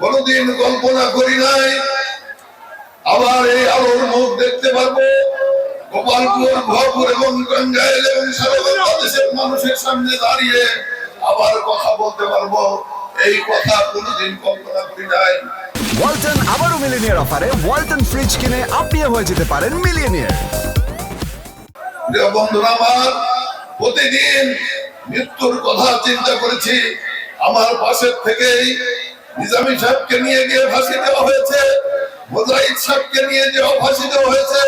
কোনদিন কল্পনা করি নাই। আবার এই আলোর মুখ দেখতে পারব। গোপালপুর ভরপুর এবং গঙ্গাইল এবং সারা বাংলাদেশের মানুষের সামনে দাঁড়িয়ে আবার কথা বলতে পারব। এই কথা কোনদিন কল্পনা করি নাই। ওয়ালটন আবারও মিলিনিয়ার অফারে ওয়ালটন ফ্রিজ কিনে আপনিও হয়ে যেতে পারেন মিলিয়নিয়ার। প্রিয় বন্ধুরা আমার প্রতিদিন মৃত্যুর কথা চিন্তা করেছি। আমার পাশের থেকেই নিজামী সাহেবকে নিয়ে গিয়ে ফাঁসি দেওয়া হয়েছে সাহেবকে নিয়ে যে ফাঁসি দেওয়া হয়েছে।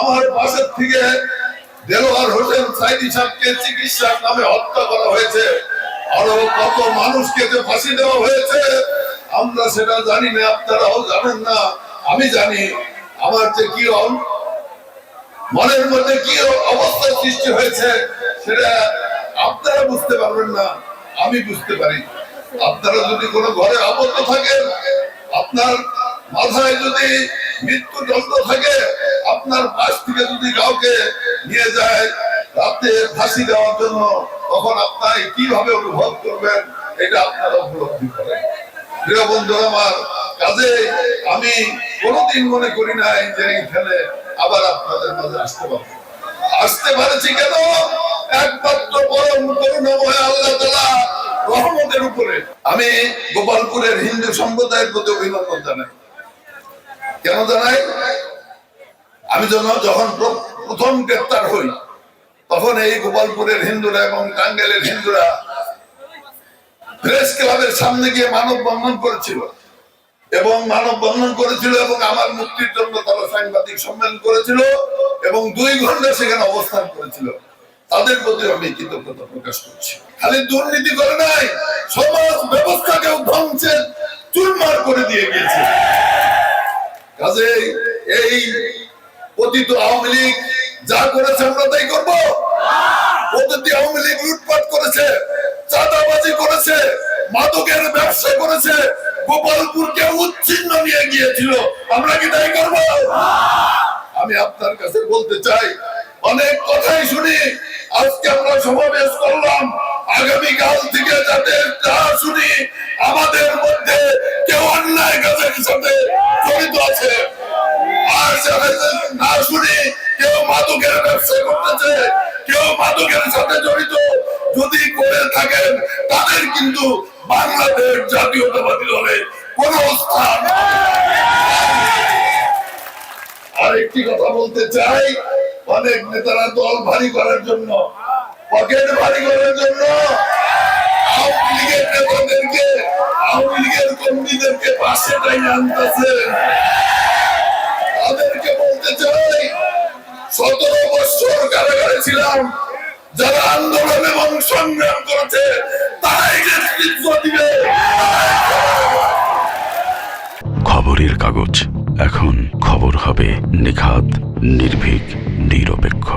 আমার পাশের থেকে দেলোয়ার হোসেন সাইদি সাহেবকে চিকিৎসার নামে হত্যা করা হয়েছে। আরও কত মানুষকে যে ফাঁসি দেওয়া হয়েছে, আমরা সেটা জানি না, আপনারাও জানেন না, আমি জানি। আমার যে কি মনের মধ্যে কি অবস্থা সৃষ্টি হয়েছে, সেটা আপনারা বুঝতে পারবেন না, আমি বুঝতে পারি। আপনারা যদি কোনো ঘরে আবদ্ধ থাকেন, আপনার মাথায় যদি মৃত্যু দণ্ড থাকে, আপনার পাশ থেকে যদি কাউকে নিয়ে যায়, রাতে ফাঁসি দেওয়ার জন্য, তখন আপনার কীভাবে অনুভব করবেন, এটা আপনারা উপলব্ধি করেন। প্রিয় আমার কাজে আমি কোনোদিন মনে করি নাই যে এখানে আবার আপনাদের মাঝে আসতে পারব। আসতে পারেছি কেন? একমাত্র রহমতের উপরে। আমি গোপালপুরের হিন্দু সম্প্রদায়ের প্রতি অভিনন্দন জানাই। কেন জানাই? আমি যখন যখন প্রথম গ্রেপ্তার হই, তখন এই গোপালপুরের হিন্দুরা এবং টাঙ্গাইলের হিন্দুরা প্রেস ক্লাবের সামনে গিয়ে মানব বন্ধন করেছিল এবং মানব বন্ধন করেছিল এবং আমার মুক্তির জন্য তারা সাংবাদিক সম্মেলন করেছিল এবং দুই ঘণ্টা সেখানে অবস্থান করেছিল। তাদের প্রতি আমি কৃতজ্ঞতা প্রকাশ করছি। খালি দুর্নীতি করে নাই সমাজ ব্যবস্থাকেও ধ্বংসের চুরমার করে দিয়ে গিয়েছে। কাজে এই পতিত আওয়ামী লীগ যা করেছে আমরা তাই করব? আওয়ামী লীগ লুটপাট করেছে, চাঁদাবাজি করেছে, মাদকের ব্যবসা করেছে, গোপালপুরকে উচ্ছিন্ন নিয়ে গিয়েছিল। আমরা কি তাই করব? আমি আপনার কাছে বলতে চাই, অনেক কথাই শুনি মাদকের ব্যবসা করতেছে, কেউ মাদকের সাথে জড়িত। যদি করে থাকেন, তাদের কিন্তু বাংলাদেশ জাতীয়তাবাদী দলে কোন স্থান আরেকটি কথা বলতে চাই, অনেক নেতারা দল ভারী করার জন্য, পকেট ভারী করার জন্য কারাগারে ছিলাম যারা আন্দোলন এবং সংগ্রাম করেছে, তারাই নেতৃত্ব দিবে। খবরের কাগজ। এখন খবর হবে নিখাত, নির্ভীক, নিরপেক্ষ।